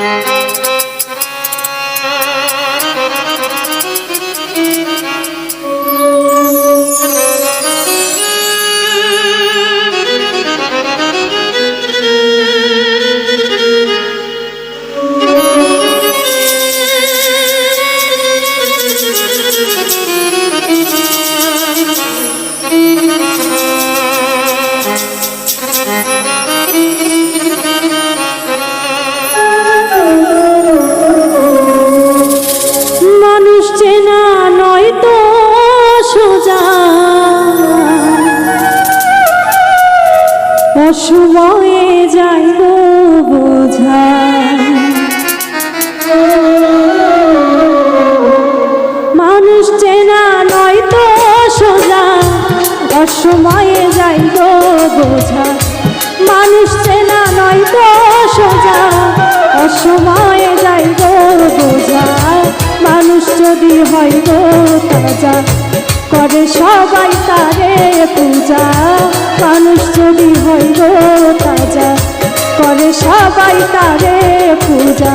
মানুষ অসময়ে যায় গো বোঝা। মানুষ চেনা নয় তো সোজা অসময়ে যাই গো বোঝা। মানুষ চেনা নয় তো সোজা অসময়ে যাই গো বোঝা। মানুষ যদি হয় গো সবাই তারে পূজা।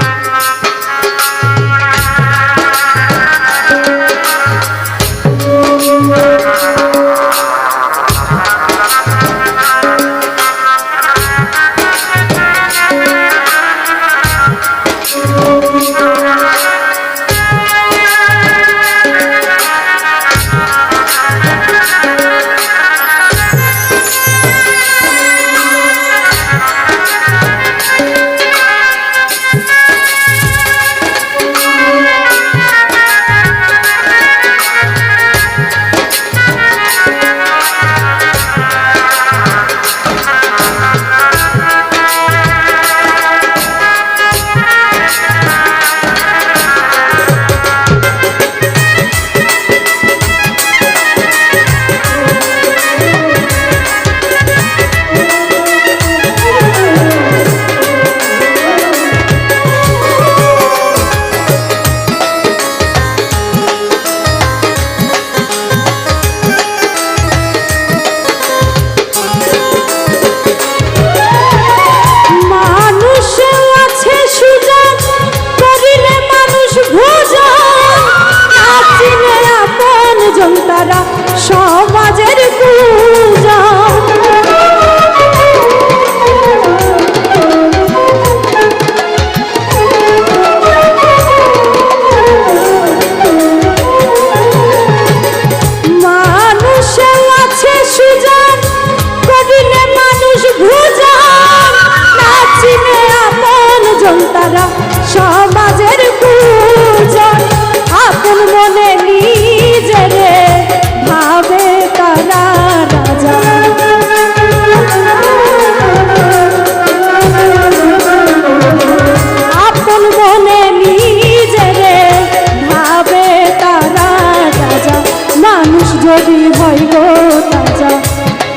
যদি হয় গো তাজা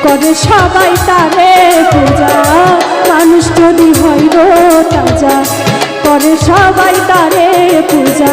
করে সবাই তারে পূজা। মানুষ যদি হয় গো তাজা করে সবাই তারে পূজা।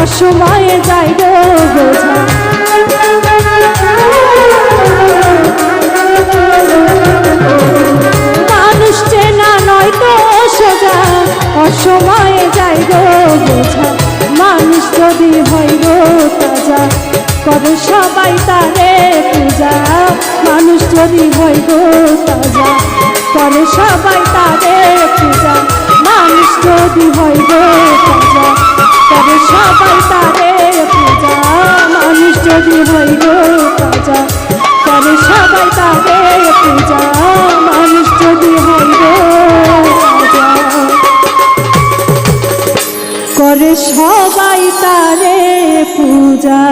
অসময়ে বোঝা। মানুষ চেনা নয় তো সোজা, অসময়ে যাই বোঝা। মানুষ যদি হয় তাজা করে সবাই তারে পূজা। মানুষ যদি তাজা করে সবাই করে সবাই তারে পূজা।